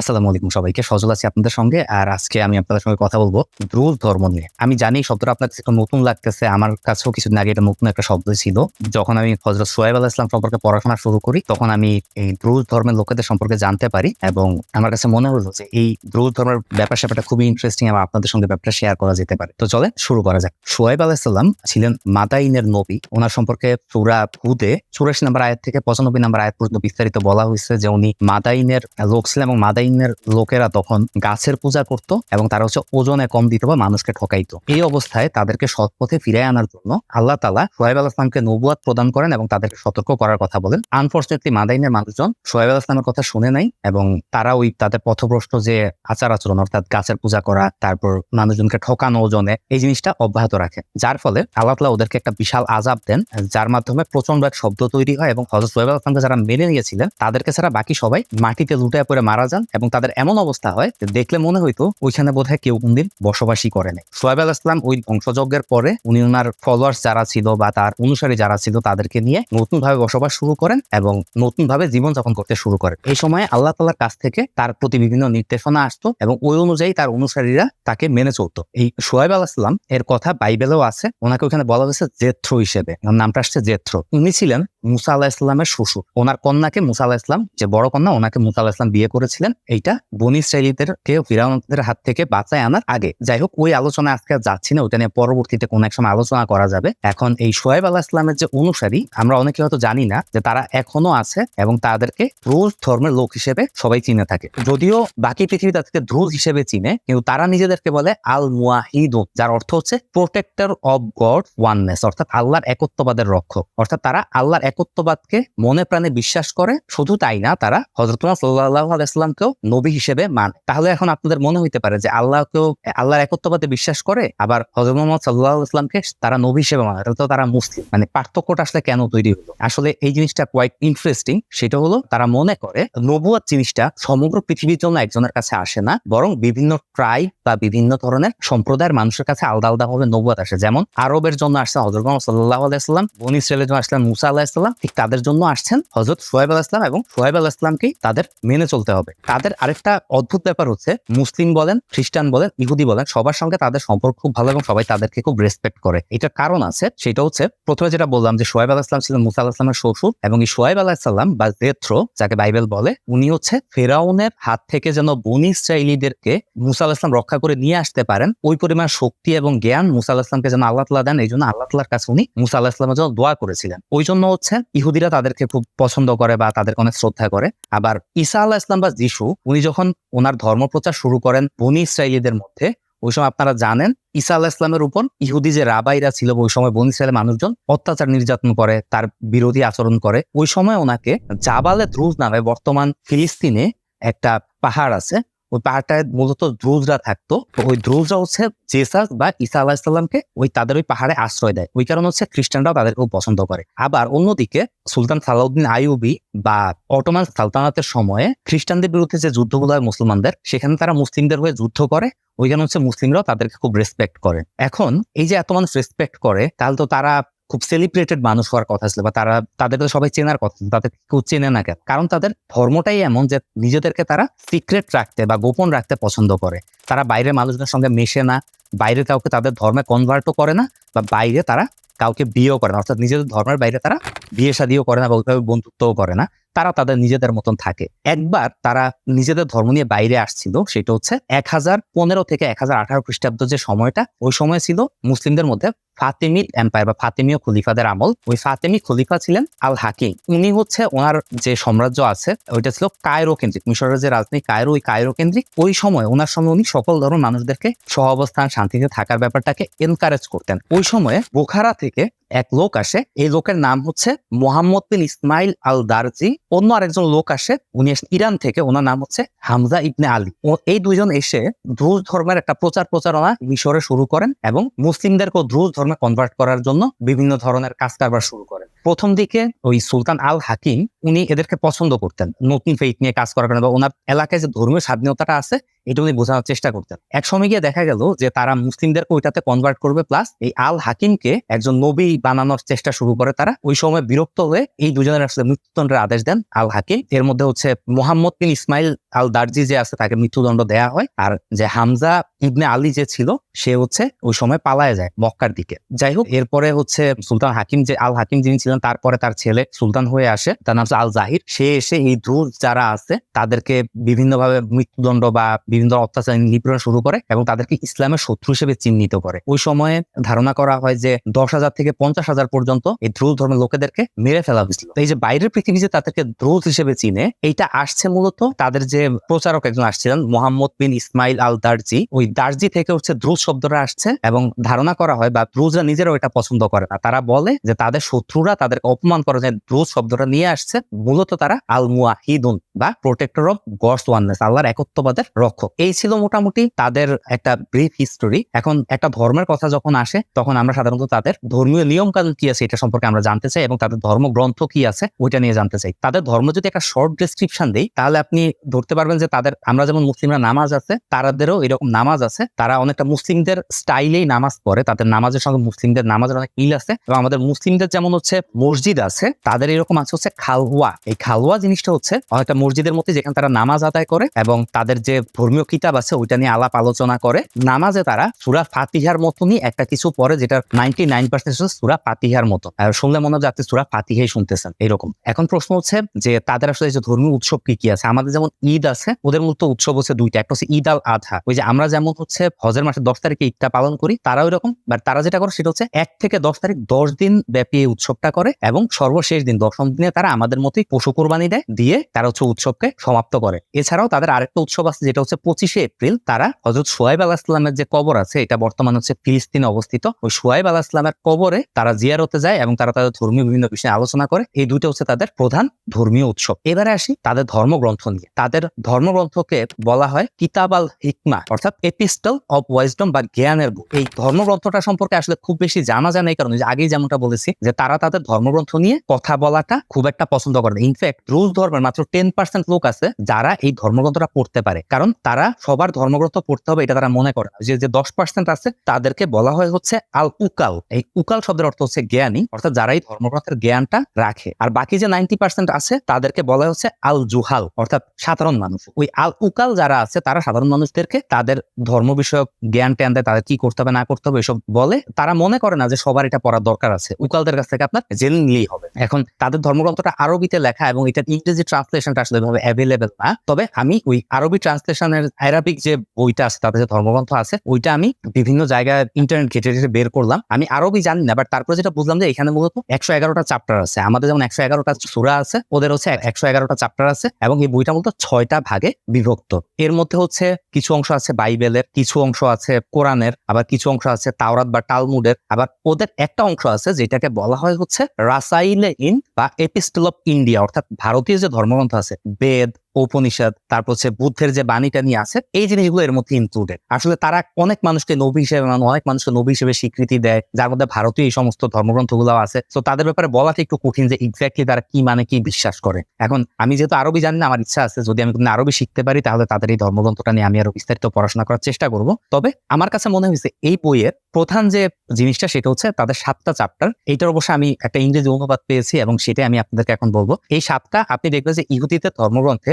আসসালামু আলাইকুম সবাইকে, সজল আছি আপনাদের সঙ্গে আর আজকে আমি আপনাদের সঙ্গে কথা বলব দ্রুজ ধর্ম নিয়ে। আমি জানি শব্দটা আপনার কাছে নতুন লাগতেছে, আমার কাছেও কিছুদিন আগে এটা নতুন একটা শব্দ ছিল। যখন আমি হজরত সোহেব আল্লাহ ইসলাম সম্পর্কে পড়াশোনা শুরু করি, তখন আমি এই দ্রুজ ধর্মের লোকেদের সম্পর্কে জানতে পারি এবং আমার কাছে মনে হলো যে এই দ্রুজ ধর্মের ব্যাপার স্যাপারটা খুবই ইন্টারেস্টিং এবং আপনাদের সঙ্গে ব্যাপারটা শেয়ার করা যেতে পারে। তো চলে শুরু করা যাক। সোহেব আলাহিসাল্লাম ছিলেন মাদাইনের নবী। ওনার সম্পর্কে সুরা হুদে চুরাশি নম্বর আয়াত থেকে পঁচানব্বই নম্বর আয়াত পর্যন্ত বিস্তারিত বলা হয়েছে যে উনি মাদাইনের লোক ছিলেন এবং মাদাইনের লোকেরা তখন গাছের পূজা করত এবং তারা হচ্ছে ওজনে কম দিত বা মানুষকে ঠকাইতো। এই অবস্থায় তাদেরকে সৎ পথে ফিরে আনার জন্য আল্লাহ তালা সোহেব আল ইসলামকে নবুয়াদ প্রদান করেন এবং তাদেরকে সতর্ক করার কথা বলেন। আনফর্চুনেটলি মাদাইনের মানুষজন সোহেব আল ইসলামের কথা শুনে নাই এবং তারা ওই তাদের পথভ্রষ্ট যে আচার আচরণ অর্থাৎ গাছের পূজা করা, তারপর মানুষজনকে ঠকানো ওজনে এই জিনিসটা অব্যাহত রাখে। যার ফলে আল্লাহ তালা ওদেরকে একটা বিশাল আজাব দেন, যার মাধ্যমে প্রচণ্ড এক শব্দ তৈরি হয় এবং হজরত সোহেব আল ইসলামকে যারা মেনে নিয়েছিলেন, তাদেরকে ছাড়া বাকি সবাই মাটিতে লুটায় পড়ে মারা যান এবং তাদের এমন অবস্থা হয় যে দেখলে মনে হইতো ওইখানে বোধহয় কেউ কোনদিন বসবাসই করে নাই। সোহেব আল ইসলাম ওই ধ্বংসযজ্ঞের পরে উনি ওনার ফলোয়ার্স যারা ছিল বা তার অনুসারী যারা ছিল তাদেরকে নিয়ে নতুন ভাবে বসবাস শুরু করেন এবং নতুন ভাবে জীবনযাপন করতে শুরু করেন। এই সময় আল্লাহ তাল্লার কাছ থেকে তার প্রতি বিভিন্ন নির্দেশনা আসতো এবং ওই অনুযায়ী তার অনুসারীরা তাকে মেনে চলতো। এই সোহেব আল ইসলাম এর কথা বাইবেলেও আছে, ওনাকে ওখানে বলা হয়েছে জেথ্রো হিসেবে। নামটা আসছে জেথ্রো। উনি ছিলেন মুসা আল্লাহ ইসলামের শ্বশুর। ওনার কন্যাকে মুসা আল্লাহ ইসলাম যে বড় কন্যা, ওনাকে মুসা আল্লাহ ইসলাম বিয়ে করেছিলেন। এইটা বনি ইসরায়েলিদেরকে ফিরাউনদের হাত থেকে বাঁচায় আনার আগে। যাই হোক, ওই আলোচনা আজকে যাচ্ছি না ওটা নিয়ে পরবর্তীতে কোন এক সময় আলোচনা করা যাবে। এখন এই সোহেব আল্লাহ ইসলামের যে অনুসারী, আমরা অনেকে হয়তো জানি না যে তারা এখনও আছে এবং তাদেরকে দ্রুজ ধর্মের লোক হিসেবে সবাই চিনে থাকে। যদিও বাকি পৃথিবী তাদেরকে দ্রুজ হিসেবে চিনে, কিন্তু তারা নিজেদেরকে বলে আল মুয়াহিদ যার অর্থ হচ্ছে প্রোটেক্টর অব গড ওয়াননেস অর্থাৎ আল্লাহর একত্ববাদের রক্ষক। অর্থাৎ তারা আল্লাহর একত্ববাদকে মনে প্রাণে বিশ্বাস করে, শুধু তাই না, তারা হজরত সাল্লাহ আলাইসলামকেও নবী হিসেবে মানে। তাহলে এখন আপনাদের মনে হইতে পারে যে আল্লাহকেও, আল্লাহর একত্ববাদে বিশ্বাস করে, আবার হজরত মোহাম্মদ সাল্লাহ ইসলামকে তারা নবী হিসেবে মানে তাহলে তো তারা মুসলিম। মানে পার্থক্যটা আসলে কেন তৈরি হলো? আসলে এই জিনিসটা কোয়াইট ইন্টারেস্টিং সেটা হলো তারা মনে করে নবুয়াদ জিনিসটা সমগ্র পৃথিবীর জন্য একজনের কাছে আসে না, বরং বিভিন্ন ট্রাইব বা বিভিন্ন ধরনের সম্প্রদায়ের মানুষের কাছে আলাদা আলাদা ভাবে নবুয়াদ আসে। যেমন আরবের জন্য আসছে হজরত মোহাম্মদ সাল্লাহ আলাইসাল্লাম বনি ইসরায়েলের জন্য আসলেন মুসা আলাহিসাল্লাম ঠিক তাদের জন্য আসছেন হজরত সোহেব আলাহ ইসলাম এবং সোহেব আলাহ ইসলামকেই তাদের মেনে চলতে হবে। তাদের আরেকটা অদ্ভুত ব্যাপার হচ্ছে, মুসলিম বলেন, খ্রিস্টান বলেন, ইহুদি বলেন, সবার সঙ্গে তাদের সম্পর্ক খুব ভালো এবং সবাই তাদেরকে খুব রেসপেক্ট করে। এটার কারণ আছে, সেটা হচ্ছে, প্রথমে যেটা বললাম যে সোহেব আলাহ ইসলাম ছিলেন মুসা আলাহ ইসলামের শ্বশুর এবং এই সোহেব আলাহ ইসলাম বা জেথ্রো, যাকে বাইবেল বলে, উনি হচ্ছে ফেরাউনের হাত থেকে যেন বনি ইসরায়েলিদেরকে মুসা আলাহ ইসলাম রক্ষা করে নিয়ে আসতে পারেন, ওই পরিমাণ শক্তি এবং জ্ঞান মুসা আলাহ ইসলামকে যেন আল্লাহ তালা দেন এই জন্য আল্লাহ তালার কাছে উনি মুসা আল্লাহ ইসলামের জন্য দোয়া করেছিলেন। ওই জন্য হচ্ছে, ইহুদিরা তাদেরকে খুব পছন্দ করে বা তাদেরকে অনেক শ্রদ্ধা করে। আবার ঈসা আল্লাহ ইসলাম বা যিশু উনি যখন ওনার ধর্ম প্রচার শুরু করেন বনি ইসরায়েলিদের মধ্যে, ওই সময় আপনারা জানেন, ঈসা আল্লাহ ইসলামের উপর ইহুদি যে রাবাইরা ছিল, ওই সময় বনি ইসরায়েলের মানুষজন অত্যাচার নির্যাতন করে, তার বিরোধী আচরণ করে। ওই সময় ওনাকে জাবালে দ্রুজ নামে বর্তমান ফিলিস্তিনে একটা পাহাড় আছে ওই পাহাড়টায় মূলত দ্রুজরা থাকতো। ওই দ্রুজরা হচ্ছে জেসাস বা ঈসা আল্লাহ ইসলামকে ওই তাদের ওই পাহাড়ে আশ্রয় দেয়। ওই কারণে হচ্ছে খ্রিস্টানরাও খুব পছন্দ করে। আবার অন্যদিকে সুলতান সালাউদ্দিন আইউবি বা অটোমান সালতানাতের সময়ে খ্রিস্টানদের বিরুদ্ধে যে যুদ্ধগুলো হয় মুসলমানদের, সেখানে তারা মুসলিমদের হয়ে যুদ্ধ করে। ওই ওইখানে হচ্ছে মুসলিমরাও তাদেরকে খুব রেসপেক্ট করে। এখন এই যে এত মানুষ রেসপেক্ট করে, তাহলে তো তারা খুব সেলিব্রেটেড মানুষ হওয়ার কথা ছিল বা তারা, তাদেরকে সবাই চেনার কথা, তাদের কেউ চেনে না কেন? কারণ তাদের ধর্মটাই এমন যে নিজেদেরকে তারা সিক্রেট রাখতে বা গোপন রাখতে পছন্দ করে। তারা বাইরের মানুষদের সঙ্গে মেশে না, বাইরে কাউকে তাদের ধর্মে কনভার্টও করে না বা বাইরে তারা কাউকে বিয়েও করে না। অর্থাৎ নিজেদের ধর্মের বাইরে তারা বিয়ে শাদিও করে না বা ওইভাবে বন্ধুত্বও করে না। তারা তাদের নিজেদের মতন থাকে। একবার তারা নিজেদের ধর্ম নিয়ে বাইরে আসছিল, সেটা হচ্ছে এক হাজার পনেরো থেকে এক হাজার আঠারো খ্রিস্টাব্দ যে সময়টা, ওই সময় ছিল মুসলিমদের মধ্যে ফাতেমিদ এম্পায়ার বা ফাতেমীয় খলিফাদের আমল। ওই ফাতেমি খলিফা ছিলেন আল হাকিম উনি হচ্ছে ওনার যে সাম্রাজ্য আছে, ওইটা ছিল কায়রো কেন্দ্রিক। মিশরের যে রাজধানী কায়রো, ওই কায়রো কেন্দ্রিক। ওই সময় ওনার সময় উনি সকল ধর্ম মানুষদেরকে সহাবস্থান, শান্তিতে থাকার ব্যাপারটাকে এনকারেজ করতেন। ওই সময়ে বোখারা থেকে এক লোক আসে। এই লোকের নাম হচ্ছে মোহাম্মদ বিন ইসমাইল আল দারজি অন্য আরেকজন লোক আসে, উনি ইরান থেকে, ওনার নাম হচ্ছে হামজা ইবনে আলী। ও এই দুইজন এসে ধ্রুজ ধর্মের একটা প্রচার প্রচারণা মিশরে শুরু করেন এবং মুসলিমদেরকে ধ্রুজ ধর্মে কনভার্ট করার জন্য বিভিন্ন ধরনের কাজ কারবার শুরু করেন। প্রথম দিকে ওই সুলতান আল হাকিম, উনি এদেরকে পছন্দ করতেন, নতুন ফেইথ নিয়ে কাজ করার কারণে বা ওনার এলাকায় যে ধর্মীয় স্বাধীনতাটা আছে এটা উনি বোঝানোর চেষ্টা করতেন। এক সময় গিয়ে দেখা গেল যে তারা মুসলিমদেরকে ওইটাতে কনভার্ট করবে প্লাস এই আল হাকিমকে একজন নবী বানানোর চেষ্টা শুরু করে তারা। ওই সময় বিরক্ত হয়ে এই দুজনের আসলে মৃত্যুদণ্ডের আদেশ দেন আল হাকিম। এর মধ্যে হচ্ছে মোহাম্মদ বিন ইসমাইল আল দার্জি যে আছে, তাকে মৃত্যুদণ্ড দেয়া হয়। আর যে হামজা ইবনে আলী যে ছিল, সে হচ্ছে ওই সময় পালায় যায় মক্কার দিকে। যাই হোক, এরপরে হচ্ছে সুলতান হাকিম যে আল হাকিম যিনি ছিলেন, তারপরে তার ছেলে সুলতান হয়ে আসে। তার নাম আল জাহির। সে এসে এই দ্রুজ যারা আছে, তাদেরকে বিভিন্নভাবে মৃত্যুদণ্ড বা বিভিন্ন অত্যাচার নিপীড়ন শুরু করে এবং তাদেরকে ইসলামের শত্রু হিসেবে চিহ্নিত করে। ওই সময়ে ধারণা করা হয় যে দশ হাজার থেকে পঞ্চাশ হাজার পর্যন্ত এই দ্রুজ ধর্মের লোকেদেরকে মেরে ফেলা হয়েছিল। এই যে বাইরের পৃথিবী যে তাদেরকে দ্রুজ হিসেবে চিনে, এইটা আসছে মূলত তাদের যে প্রচারক একজন আসছিলেন, মোহাম্মদ বিন ইসমাইল আল দার্জি। ওই দার্জি থেকে হচ্ছে দ্রুজ শব্দটা আসছে এবং ধারণা করা হয় বা দ্রুজরা নিজেরাও এটা পছন্দ করে না। তারা বলে যে তাদের শত্রুরা তাদেরকে অপমান করে যে দ্রুজ শব্দটা নিয়ে আসছে, মূলত তারা আল মুয়াহিদুন বা প্রোটেক্টর অফ গডস ওয়াননেস আল্লাহর একত্ববাদের রক্ষক। এই ছিল মোটামুটি তাদের একটা ব্রিফ হিস্টোরি এখন একটা ধর্মের কথা যখন আসে, তখন আমরা সাধারণত তাদের ধর্মীয় নিয়ম কানুন কি আছে, এটা সম্পর্কে আমরা জানতে চাই এবং তাদের ধর্মগ্রন্থ কি আছে, ওইটা নিয়ে জানতে চাই। তাদের ধর্ম যদি একটা শর্ট ডেসক্রিপশন দেই, তাহলে আপনি ধরতে পারবেন যে তাদের, আমরা যেমন মুসলিমরা নামাজ আছে, তারাদেরও এরকম নামাজ আছে। তারা অনেকটা মুসলিমদের স্টাইলেই নামাজ পড়ে। তাদের নামাজের সঙ্গে মুসলিমদের নামাজের অনেক মিল আছে এবং আমাদের মুসলিমদের যেমন হচ্ছে মসজিদ আছে, তাদের এরকম আছে হচ্ছে খালওয়া। এই খালওয়া জিনিসটা হচ্ছে অনেকটা মসজিদের মধ্যে যেখানে তারা নামাজ আদায় করে এবং তাদের যে ধর্মীয় কিতাব আছে, ওইটা নিয়ে আলাপ আলোচনা করে। নামাজে তারা সুরা ফাতিহার মতনই একটা কিছু পরে যেটা নাইনটি নাইন পার্সেন্ট সুরা ফাতিহার মতো। শুনলে মনে হয় আপনি সুরা ফাতিহাই শুনতেছেন, এরকম। এখন প্রশ্ন হচ্ছে যে তাদের আসলে যে ধর্মীয় উৎসব কি কি আছে? আমাদের যেমন ঈদ আছে, ওদের মতো উৎসব হচ্ছে দুইটা। একটা হচ্ছে ঈদ আল আধা। ওই যে আমরা যেমন হচ্ছে হজের মাসে দশ তারিখে ঈদটা পালন করি, তারাও এরকম। বাট তারা যেটা করে সেটা হচ্ছে এক থেকে দশ তারিখ দশ দিন ব্যাপী এই উৎসবটা করে এবং সর্বশেষ দিন দশম দিনে তারা আমাদের মতোই পশু কোরবানি দেয়, দিয়ে তারা হচ্ছে উৎসবকে সমাপ্ত করে। এছাড়াও তাদের আরেকটা উৎসব আছে, যেটা হচ্ছে পঁচিশে এপ্রিল তারা হজরত সোয়াইব আলাহ ইসলামের যে কবর আছে, এটা বর্তমানে হচ্ছে ফিলিস্তিনে অবস্থিত। ওই সোয়াইব আলাহ ইসলামের কবরে তারা জিয়ারতে যায় এবং তারা তাদের ধর্মীয় বিভিন্ন বিষয়ে আলোচনা করে। এই দুইটা হচ্ছে তাদের প্রধান ধর্মীয় উৎসব। এবারে আসি তাদের ধর্মগ্রন্থ নিয়ে। তাদের ধর্মগ্রন্থকে বলা হয় কিতাব আল হিকমা, অর্থাৎ এপিস্টল অফ ওয়াইজডম বা জ্ঞানের বুক। এই ধর্মগ্রন্থটা সম্পর্কে আসলে খুব বেশি জানা যায় না এই কারণে। আগেই যেমনটা বলেছি যে তারা তাদের ধর্মগ্রন্থ নিয়ে কথা বলাটা খুব একটা পছন্দ করে না। ইনফ্যাক্ট রুশ ধর্মের মাত্র টেন পার্সেন্ট লোক আছে যারা এই ধর্মগ্রন্থটা পড়তে পারে। কারণ তারা সবার ধর্মগ্রন্থ পড়তে হবে এটা তারা মনে করে না। যে যে দশ পার্সেন্ট আছে, তাদেরকে বলা হয় হচ্ছে আল উকাল এই উকাল শব্দের অর্থ হচ্ছে জ্ঞানী, অর্থাৎ যারা এই ধর্মগ্রন্থের জ্ঞানটা রাখে। আর বাকি যে নাইনটি পার্সেন্ট আছে, তাদেরকে বলা হচ্ছে আল জুহাল অর্থাৎ সাধারণ মানুষ। ওই আল উকাল যারা আছে, তারা সাধারণ মানুষদেরকে তাদের ধর্ম বিষয়ক জ্ঞান ট্যান দেয়, তাদের কি করতে হবে, না করতে হবে, এসব বলে। তারা মনে করে না যে সবার এটা পড়ার দরকার আছে। উকালদের কাছ থেকে আপনার জেনে নিলেই হবে। এখন তাদের ধর্মগ্রন্থটা আরবিতে লেখা এবং এটার ইংরেজি ট্রান্সলেশনটা আসলে অ্যাভেলেবেল না। তবে আমি ওই আরবি ট্রান্সলেশনের অ্যারাবিক যে বইটা আছে তাদের যে ধর্মগ্রন্থ আছে, ওইটা আমি বিভিন্ন জায়গায় ইন্টারনেট ঘেটে ঘেটে বের করলাম। আমি আরবি জানি না বাট তারপরে যেটা বুঝলাম যে এখানে মূলত একশো এগারোটা চ্যাপ্টার আছে। আমাদের যেমন একশো এগারোটা সুরা আছে, ওদের হচ্ছে একশো এগারোটা চ্যাপ্টার আছে এবং এই বইটা মূলত ছয়টা ভাগে বিভক্ত। এর মধ্যে হচ্ছে কিছু অংশ আছে বাইবেলের, কিছু অংশ আছে কোরআনের, আবার কিছু অংশ আছে তাওরাত বা টালমুডের আবার ওদের একটা অংশ আছে যেটাকে বলা হয় হচ্ছে রাসাইলে ইন বা এপিস্টল অফ ইন্ডিয়া, অর্থাৎ ভারতীয় যে ধর্মগ্রন্থ আছে, বেদ উপনিষদ, তারপর হচ্ছে বুদ্ধের যে বাণীটা নিয়ে আছে, এই জিনিসগুলো এর মধ্যে ইনক্লুডেড আসলে তারা অনেক মানুষকে নবী হিসেবে মানে অনেক মানুষকে নবী হিসেবে স্বীকৃতি দেয়, যার মধ্যে ভারতীয় এই সমস্ত ধর্মগ্রন্থগুলো আছে। তো তাদের ব্যাপারে বলাটা একটু কঠিন যে এক্স্যাক্টলি তারা কি মানে কি বিশ্বাস করে। এখন আমি যেহেতু আরবি জানি না, আমার ইচ্ছা আছে যদি আমি কোনো আরবি শিখতে পারি, তাহলে তাদের এই ধর্মগ্রন্থটা নিয়ে আমি আরও বিস্তারিত পড়াশোনা করার চেষ্টা করব। তবে আমার কাছে মনে হয়েছে এই বইয়ের প্রধান যে জিনিসটা, সেটা হচ্ছে তাদের সাতটা চ্যাপ্টার এইটার অবশ্য আমি একটা ইংরেজি অনুবাদ পেয়েছি এবং সেটাই আমি আপনাদেরকে এখন বলব। এই সাতটা আপনি দেখবেন যে ইহুদিতে ধর্মগ্রন্থে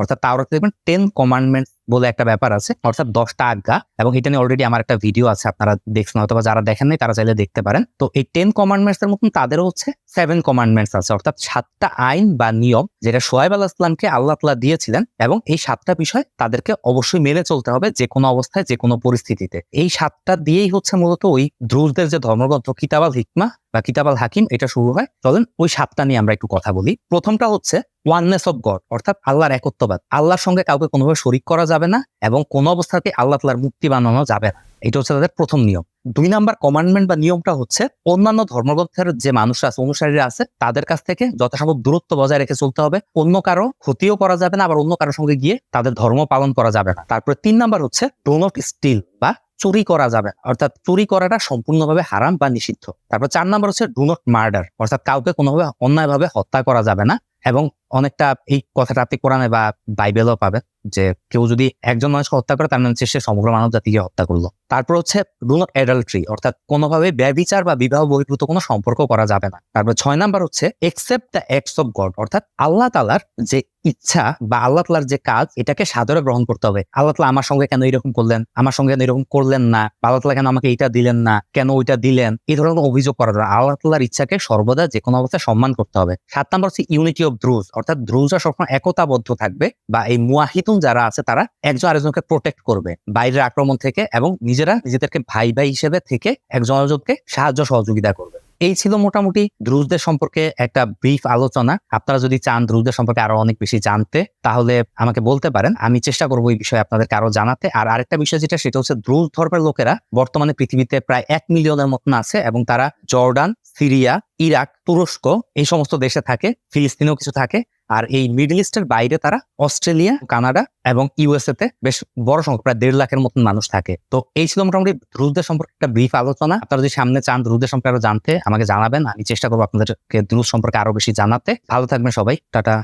অর্থাৎ তাওরাতে দেখবেন টেন কমান্ডমেন্টস বলে একটা ব্যাপার আছে, অর্থাৎ দশটা আজ্ঞা, এবং এটা নিয়ে অলরেডি আমার একটা ভিডিও আছে, আপনারা দেখছেন, অথবা যারা দেখেন নাই তারা চাইলে দেখতে পারেন। তো এই টেন কমান্ডমেন্টস এর মতন তাদেরও হচ্ছে সেভেন কমান্ডমেন্টস আছে, অর্থাৎ সাতটা আইন বা নিয়ম যেটা সোহেব আল্লাহ ইসলামকে আল্লাহ তালা দিয়েছিলেন, এবং এই সাতটা বিষয় তাদেরকে অবশ্যই মেনে চলতে হবে যে কোনো অবস্থায়, যে কোনো পরিস্থিতিতে। এই সাতটা দিয়েই হচ্ছে মূলত ওই দ্রুজদের যে ধর্মগ্রন্থ কিতাবাল হিকমা বা কিতাবাল হাকিম, এটা শুরু হয়। চলেন ওই সাতটা নিয়ে আমরা একটু কথা বলি। প্রথমটা হচ্ছে ওয়াননেস অফ গড অর্থাৎ আল্লাহর একত্ববাদ আল্লাহর সঙ্গে কাউকে কোনোভাবে শরিক করা যাবে না এবং কোনো অবস্থাতে আল্লাহ তালার মুক্তি বানানো যাবে না। এটা হচ্ছে তাদের প্রথম নিয়ম। দুই নাম্বার কমান্ডমেন্ট বা নিয়মটা হচ্ছে, অন্যান্য ধর্মগ্রন্থের যে মানুষরা আছে, অনুসারীরা আছে, তাদের কাছ থেকে যথাসম্ভব দূরত্ব বজায় রেখে চলতে হবে। অন্য কারও ক্ষতিও করা যাবে না, আবার অন্য কারোর সঙ্গে গিয়ে তাদের ধর্ম পালন করা যাবে না। তারপরে তিন নাম্বার হচ্ছে ডো নট স্টিল বা চুরি করা যাবে অর্থাৎ চুরি করাটা সম্পূর্ণভাবে হারাম বা নিষিদ্ধ। তারপর চার নাম্বার হচ্ছে ডু নট মার্ডার অর্থাৎ কাউকে কোনোভাবে অন্যায়ভাবে হত্যা করা যাবে না। এবং অনেকটা এই কথাটা আপনি কোরআনে বা বাইবেলও পাবেন যে কেউ যদি একজন মানুষকে হত্যা করে, তার মানে হচ্ছে সে সমগ্র মানব জাতিকে হত্যা করল। তারপর হচ্ছে রুল অফ অ্যাডাল্ট্রি, অর্থাৎ কোনোভাবে ব্যবিচার বা বিবাহ বহির্ভূত কোনো সম্পর্ক করা যাবে না। তারপর ছয় নাম্বার হচ্ছে except the acts of God অর্থাৎ আল্লাহ তালার যে ইচ্ছা বা আল্লাহ তালার যে কাজ, এটাকে সাদরে গ্রহণ করতে হবে। আল্লাহ তালা আমার সঙ্গে কেন এরকম করলেন? আমার সঙ্গে কেন এরকম করলেন না? আল্লাহ তালা কেন আমাকে এটা দিলেন না? কেন ওইটা দিলেন? এই ধরনের অভিযোগ করা যাবে আল্লাহ তালার ইচ্ছাকে সর্বদা যে কোনো অবস্থায় সম্মান করতে হবে। সাত নাম্বার হচ্ছে ইউনিটি অফ দ্রুজ, অর্থাৎ দ্রুজরা সবসময় একতাবদ্ধ থাকবে বা এই মুয়াহিতুন যারা আছে তারা একজন আরেকজনকে প্রোটেক্ট করবে বাইরের আক্রমণ থেকে এবং নিজেরা নিজেদেরকে ভাই ভাই হিসেবে থেকে একজন আরেকজনকে সাহায্য সহযোগিতা করবে। এই ছিল মোটামুটি দ্রুজদের সম্পর্কে একটা ব্রিফ আলোচনা। আপনারা যদি চান দ্রুজদের সম্পর্কে আরও অনেক বেশি জানতে, তাহলে আমাকে বলতে পারেন। আমি চেষ্টা করব এই বিষয়ে আপনাদেরকে আরও জানাতে। আর আরেকটা বিষয় যেটা, সেটা হচ্ছে দ্রুজ ধর্মের লোকেরা বর্তমানে পৃথিবীতে প্রায় এক মিলিয়নের মতন আছে এবং তারা জর্ডান, সিরিয়া, ইরাক, তুরস্ক, এই সমস্ত দেশে থাকে, ফিলিস্তিনেও কিছু থাকে। আর এই মিডল ইস্টের বাইরে তারা অস্ট্রেলিয়া কানাডা এবং ইউএসএ তে বেশ বড় সংখ্যক, প্রায় দেড় লাখের মতন মানুষ থাকে। তো এই ছিল মোটামুটি দ্রুতদের সম্পর্কে একটা ব্রিফ আলোচনা। আপনারা যদি সামনে চান দ্রুতদের সম্পর্কে আরও জানতে, আমাকে জানাবেন। আমি চেষ্টা করব আপনাদেরকে দ্রুত সম্পর্কে আরও বেশি জানাতে। ভালো থাকবেন সবাই। টাটা।